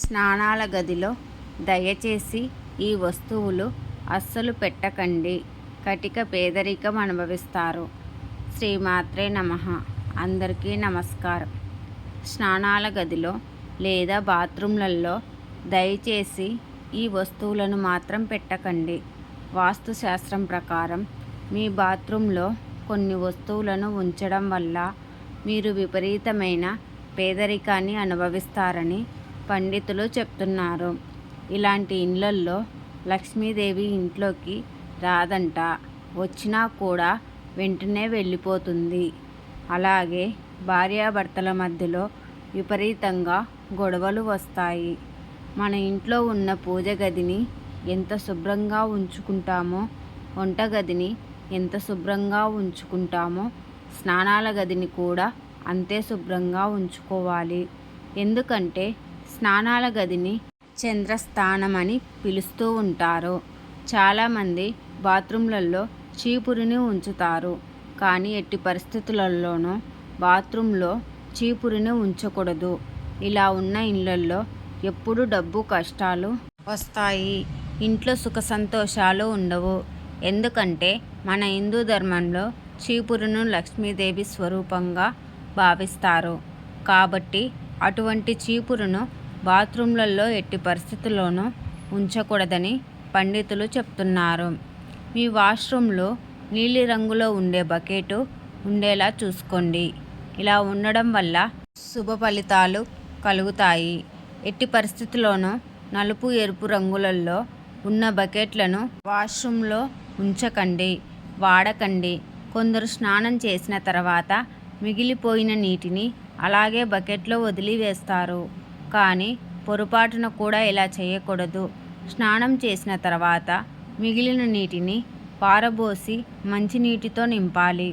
స్నానాల గదిలో దయచేసి ఈ వస్తువులు అస్సలు పెట్టకండి. కటిక పేదరికం అనుభవిస్తారు. శ్రీమాత్రే నమః. అందరికీ నమస్కారం. స్నానాల గదిలో లేదా బాత్రూంలలో దయచేసి ఈ వస్తువులను మాత్రం పెట్టకండి. వాస్తుశాస్త్రం ప్రకారం మీ బాత్రూంలో కొన్ని వస్తువులను ఉంచడం వల్ల మీరు విపరీతమైన పేదరికాన్ని అనుభవిస్తారని పండితులు చెప్తున్నారు. ఇలాంటి ఇళ్ళల్లో లక్ష్మీదేవి ఇంట్లోకి రాదంట. వచ్చినా కూడా వెంటనే వెళ్ళిపోతుంది. అలాగే భార్యాభర్తల మధ్యలో విపరీతంగా గొడవలు వస్తాయి. మన ఇంట్లో ఉన్న పూజ గదిని ఎంత శుభ్రంగా ఉంచుకుంటామో వంటగదిని ఎంత శుభ్రంగా ఉంచుకుంటామో స్నానాల గదిని కూడా అంతే శుభ్రంగా ఉంచుకోవాలి. ఎందుకంటే స్నానాల గదిని చంద్రస్థానం అని పిలుస్తూ ఉంటారు. చాలామంది బాత్రూంలలో చీపురుని ఉంచుతారు. కానీ ఎట్టి పరిస్థితులలోనూ బాత్రూంలో చీపురుని ఉంచకూడదు. ఇలా ఉన్న ఇళ్ళల్లో ఎప్పుడు డబ్బు కష్టాలు వస్తాయి. ఇంట్లో సుఖ సంతోషాలు ఉండవు. ఎందుకంటే మన హిందూ ధర్మంలో చీపురును లక్ష్మీదేవి స్వరూపంగా భావిస్తారు. కాబట్టి అటువంటి చీపురును బాత్రూంలలో ఎట్టి పరిస్థితుల్లోనూ ఉంచకూడదని పండితులు చెప్తున్నారు. మీ వాష్రూమ్లో నీలి రంగులో ఉండే బకెట్ ఉండేలా చూసుకోండి. ఇలా ఉండడం వల్ల శుభ ఫలితాలు కలుగుతాయి. ఎట్టి పరిస్థితుల్లోనూ నలుపు ఎరుపు రంగులలో ఉన్న బకెట్లను వాష్రూమ్లో ఉంచకండి వాడకండి. కొందరు స్నానం చేసిన తర్వాత మిగిలిపోయిన నీటిని అలాగే బకెట్లో వదిలివేస్తారు. కానీ పొరపాటున కూడా ఇలా చేయకూడదు. స్నానం చేసిన తర్వాత మిగిలిన నీటిని పారబోసి మంచినీటితో నింపాలి.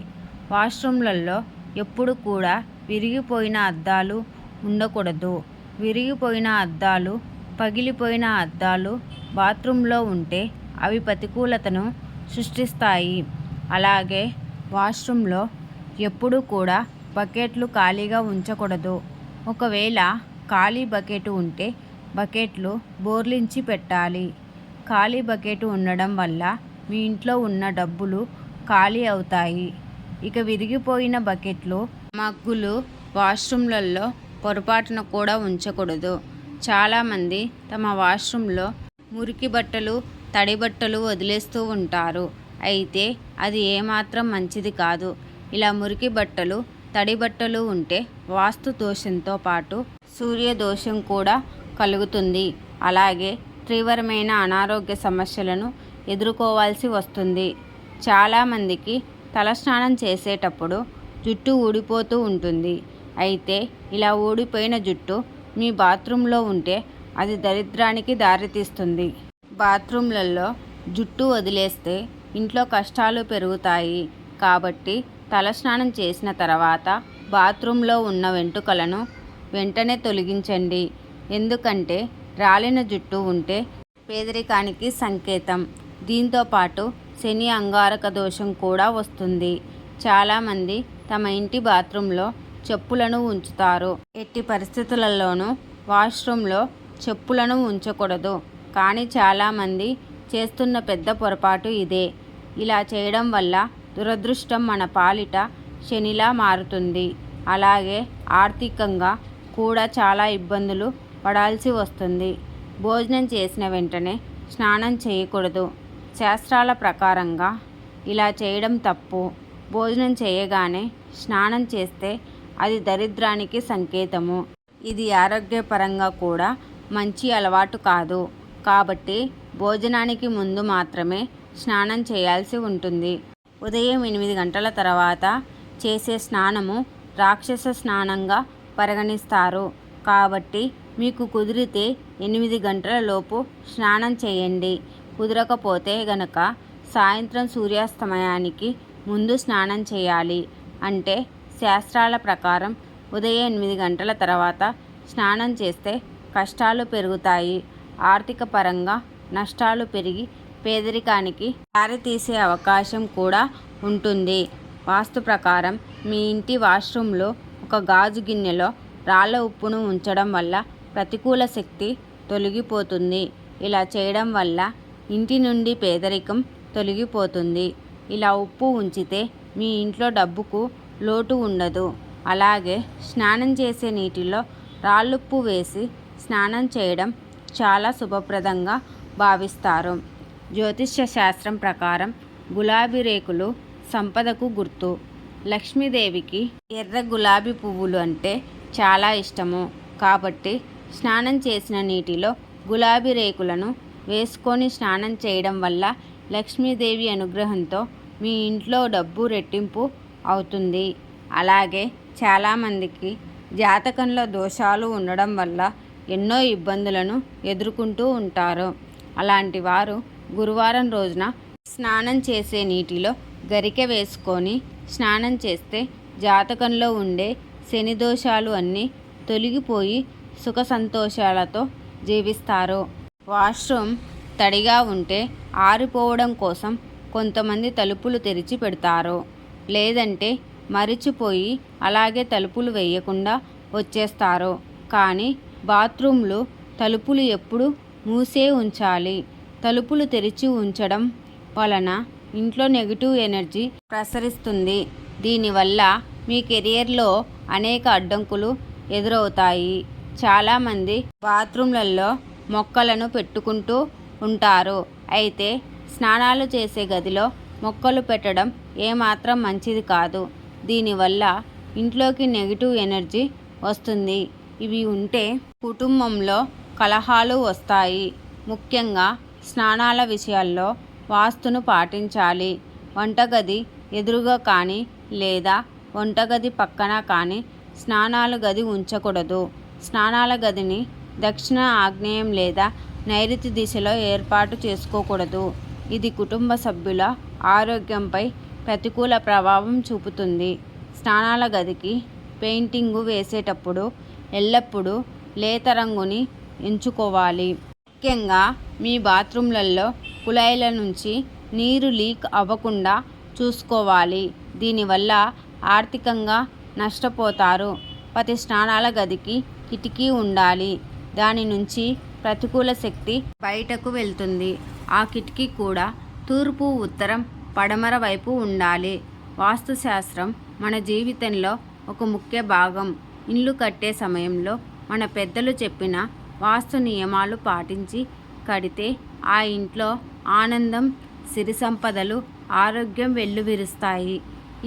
వాష్రూమ్లలో ఎప్పుడు కూడా విరిగిపోయిన అద్దాలు ఉండకూడదు. విరిగిపోయిన అద్దాలు పగిలిపోయిన అద్దాలు బాత్రూంలో ఉంటే అవి ప్రతికూలతను సృష్టిస్తాయి. అలాగే వాష్రూమ్లో ఎప్పుడూ కూడా బకెట్లు ఖాళీగా ఉంచకూడదు. ఒకవేళ ఖాళీ బకెట్ ఉంటే బకెట్లు బోర్లించి పెట్టాలి. ఖాళీ బకెట్ ఉండడం వల్ల మీ ఇంట్లో ఉన్న డబ్బులు ఖాళీ అవుతాయి. ఇక విరిగిపోయిన బకెట్లు మగ్గులు వాష్రూమ్లలో పొరపాటున కూడా ఉంచకూడదు. చాలామంది తమ వాష్రూమ్లో మురికి బట్టలు తడి బట్టలు వదిలేస్తూ ఉంటారు. అయితే అది ఏమాత్రం మంచిది కాదు. ఇలా మురికి బట్టలు తడి బట్టలు ఉంటే వాస్తు దోషంతో పాటు సూర్య దోషం కూడా కలుగుతుంది. అలాగే తీవ్రమైన అనారోగ్య సమస్యలను ఎదుర్కోవాల్సి వస్తుంది. చాలామందికి తలస్నానం చేసేటప్పుడు జుట్టు ఊడిపోతూ ఉంటుంది. అయితే ఇలా ఊడిపోయిన జుట్టు మీ బాత్రూంలో ఉంటే అది దరిద్రానికి దారితీస్తుంది. బాత్రూంలలో జుట్టు వదిలేస్తే ఇంట్లో కష్టాలు పెరుగుతాయి. కాబట్టి తలస్నానం చేసిన తర్వాత బాత్రూంలో ఉన్న వెంట్రుకలను వెంటనే తొలగించండి. ఎందుకంటే రాలిన జుట్టు ఉంటే పేదరికానికి సంకేతం. దీంతో పాటు శని అంగారక దోషం కూడా వస్తుంది. చాలామంది తమ ఇంటి బాత్రూంలో చెప్పులను ఉంచుతారు. ఎట్టి పరిస్థితులలోనూ వాష్రూమ్లో చెప్పులను ఉంచకూడదు. కానీ చాలామంది చేస్తున్న పెద్ద పొరపాటు ఇదే. ఇలా చేయడం వల్ల దురదృష్టం మన పాలిట శనిలా మారుతుంది. అలాగే ఆర్థికంగా కూడా చాలా ఇబ్బందులు పడాల్సి వస్తుంది. భోజనం చేసిన వెంటనే స్నానం చేయకూడదు. శాస్త్రాల ప్రకారంగా ఇలా చేయడం తప్పు. భోజనం చేయగానే స్నానం చేస్తే అది దరిద్రానికి సంకేతము. ఇది ఆరోగ్యపరంగా కూడా మంచి అలవాటు కాదు. కాబట్టి భోజనానికి ముందు మాత్రమే స్నానం చేయాల్సి ఉంటుంది. ఉదయం ఎనిమిది గంటల తర్వాత చేసే స్నానము రాక్షస స్నానంగా పరిగణిస్తారు. కాబట్టి మీకు కుదిరితే ఎనిమిది గంటల లోపు స్నానం చేయండి. కుదరకపోతే గనక సాయంత్రం సూర్యాస్తమయానికి ముందు స్నానం చేయాలి. అంటే శాస్త్రాల ప్రకారం ఉదయం ఎనిమిది గంటల తర్వాత స్నానం చేస్తే కష్టాలు పెరుగుతాయి. ఆర్థిక పరంగా నష్టాలు పెరిగి పేదరికానికి దారితీసే అవకాశం కూడా ఉంటుంది. వాస్తు ప్రకారం మీ ఇంటి వాష్రూమ్లో ఒక గాజు గిన్నెలో రాళ్ళ ఉప్పును ఉంచడం వల్ల ప్రతికూల శక్తి తొలగిపోతుంది. ఇలా చేయడం వల్ల ఇంటి నుండి పేదరికం తొలగిపోతుంది. ఇలా ఉప్పు ఉంచితే మీ ఇంట్లో డబ్బుకు లోటు ఉండదు. అలాగే స్నానం చేసే నీటిలో రాళ్ళుప్పు వేసి స్నానం చేయడం చాలా శుభప్రదంగా భావిస్తారు. జ్యోతిష్య శాస్త్రం ప్రకారం గులాబీ రేకులు సంపదకు గుర్తు. లక్ష్మీదేవికి ఎర్ర గులాబీ పువ్వులు అంటే చాలా ఇష్టము. కాబట్టి స్నానం చేసిన నీటిలో గులాబీ రేకులను వేసుకొని స్నానం చేయడం వల్ల లక్ష్మీదేవి అనుగ్రహంతో మీ ఇంట్లో డబ్బు రెట్టింపు అవుతుంది. అలాగే చాలామందికి జాతకంలో దోషాలు ఉండడం వల్ల ఎన్నో ఇబ్బందులను ఎదుర్కొంటూ ఉంటారు. అలాంటి వారు గురువారం రోజున స్నానం చేసే నీటిలో గరికె వేసుకొని స్నానం చేస్తే జాతకంలో ఉండే శని దోషాలు అన్నీ తొలగిపోయి సుఖ సంతోషాలతో జీవిస్తారు. వాష్రూమ్ తడిగా ఉంటే ఆరిపోవడం కోసం కొంతమంది తలుపులు తెరిచి పెడతారు. లేదంటే మరిచిపోయి అలాగే తలుపులు వేయకుండా వచ్చేస్తారు. కానీ బాత్రూంలు తలుపులు ఎప్పుడు మూసే ఉంచాలి. తలుపులు తెరిచి ఉంచడం వలన ఇంట్లో నెగిటివ్ ఎనర్జీ ప్రసరిస్తుంది. దీనివల్ల మీ కెరియర్లో అనేక అడ్డంకులు ఎదురవుతాయి. చాలామంది బాత్రూంలలో మొక్కలను పెట్టుకుంటూ ఉంటారు. అయితే స్నానాలు చేసే గదిలో మొక్కలు పెట్టడం ఏమాత్రం మంచిది కాదు. దీనివల్ల ఇంట్లోకి నెగిటివ్ ఎనర్జీ వస్తుంది. ఇవి ఉంటే కుటుంబంలో కలహాలు వస్తాయి. ముఖ్యంగా స్నానాల విషయాల్లో వాస్తును పాటించాలి. వంటగది ఎదురుగా కానీ లేదా వంటగది పక్కన కానీ స్నానాల గది ఉంచకూడదు. స్నానాల గదిని దక్షిణ ఆగ్నేయం లేదా నైరుతి దిశలో ఏర్పాటు చేసుకోకూడదు. ఇది కుటుంబ సభ్యుల ఆరోగ్యంపై ప్రతికూల ప్రభావం చూపుతుంది. స్నానాల గదికి పెయింటింగు వేసేటప్పుడు ఎల్లప్పుడూ లేత రంగుని ఎంచుకోవాలి. ముఖ్యంగా మీ బాత్రూంలలో కుళాయిల నుంచి నీరు లీక్ అవ్వకుండా చూసుకోవాలి. దీనివల్ల ఆర్థికంగా నష్టపోతారు. ప్రతి స్నానాల గదికి కిటికీ ఉండాలి. దాని నుంచి ప్రతికూల శక్తి బయటకు వెళ్తుంది. ఆ కిటికీ కూడా తూర్పు ఉత్తరం పడమర వైపు ఉండాలి. వాస్తుశాస్త్రం మన జీవితంలో ఒక ముఖ్య భాగం. ఇల్లు కట్టే సమయంలో మన పెద్దలు చెప్పిన వాస్తు నియమాలు పాటించి కడితే ఆ ఇంట్లో ఆనందం సిరి సంపదలు ఆరోగ్యం వెల్లువిరుస్తాయి.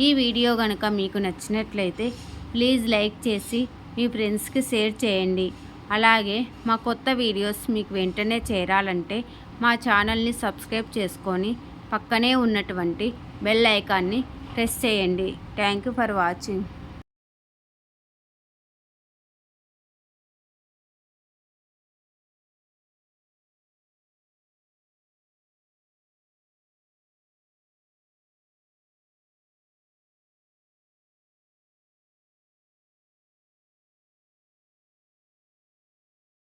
ఈ వీడియో కనుక మీకు నచ్చినట్లయితే ప్లీజ్ లైక్ చేసి మీ ఫ్రెండ్స్కి షేర్ చేయండి. అలాగే మా కొత్త వీడియోస్ మీకు వెంటనే చేరాలంటే మా ఛానల్ని సబ్స్క్రైబ్ చేసుకొని పక్కనే ఉన్నటువంటి బెల్ ఐకాన్ని ప్రెస్ చేయండి. Thank you for watching.